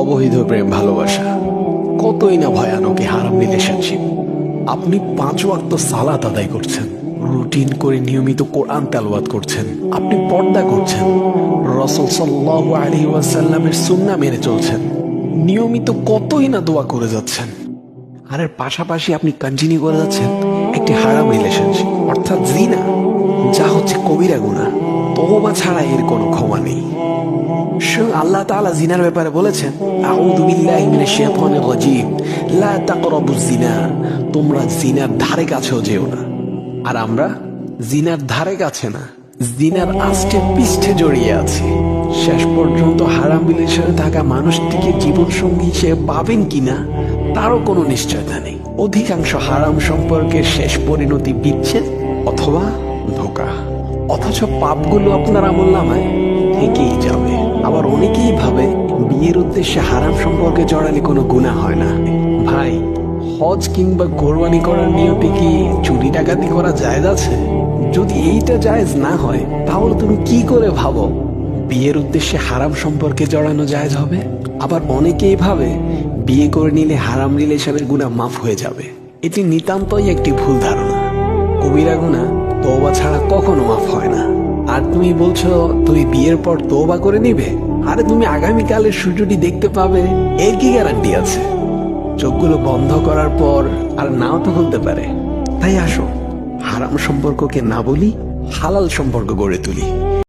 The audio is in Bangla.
অবহিত প্রেম ভালোবাসা। কতই না ভয়ানক হারাম রিলেশনশিপ আপনি পাঁচ ওয়াক্ত সালাত আদায় করছেন, রুটিন করে নিয়মিত কোরআন তেলাওয়াত করছেন, আপনি পর্দা করছেন, রসুল সাল্লাল্লাহু আলাইহি ওয়াসাল্লামের সুন্নাহ মেনে চলছেন, নিয়মিত কতই না দোয়া করে যাচ্ছেন। আর এর পাশাপাশি আপনি কন্টিনিউ করে যাচ্ছেন একটি হারাম রিলেশনশিপ অর্থাৎ জিনা, যা হচ্ছে কবিরা গুনাহ, তওবা ছাড়া এর কোনো ক্ষমা নেই। শেষ পর্যন্ত হারাম রিলেশনে থাকা মানুষটিকে জীবন সঙ্গী হিসেবে পাবেন কিনা, তারও কোনো নিশ্চয়তা নেই। অধিকাংশ হারাম সম্পর্কে শেষ পরিণতি বিচ্ছেদ অথবা ধোকা। অথচ পাপগুলো আপনার আমল নামায় থেকেই যাবে। আবার অনেকেই ভাবে বিয়ের উদ্দেশ্যে হারাম সম্পর্কে জড়ালে কোনো গুণা হয় না। ভাই, হজ কিংবা কোরবানি করার নিয়তে কি চুরি ডাকাতি করা জায়েজ আছে? যদি এইটা জায়েজ না হয়, তাহলে তুমি কি করে ভাবো? বিয়ের উদ্দেশ্যে হারাম সম্পর্কে জড়ানো জায়েজ হবে? আবার অনেকেই ভাবে বিয়ে করে নিলে হারাম রিলেশনের গুণা মাফ হয়ে যাবে। এটি নিতান্তই একটি ভুল ধারণা। কবিরা গুণা তওবা ছাড়া কখনো মাফ হয় না। আর তুমি বলছো, তুমি বিয়ের পর তওবা করে নিবে? আরে তুমি আগামীকালের সূর্যটি দেখতে পাবে। এর কি গ্যারান্টি আছে? চোখগুলো বন্ধ করার পর আর নাও তো খুলতে পারে। তাই আসো, হারাম সম্পর্ককে না বলি, হালাল সম্পর্ক গড়ে তুলি।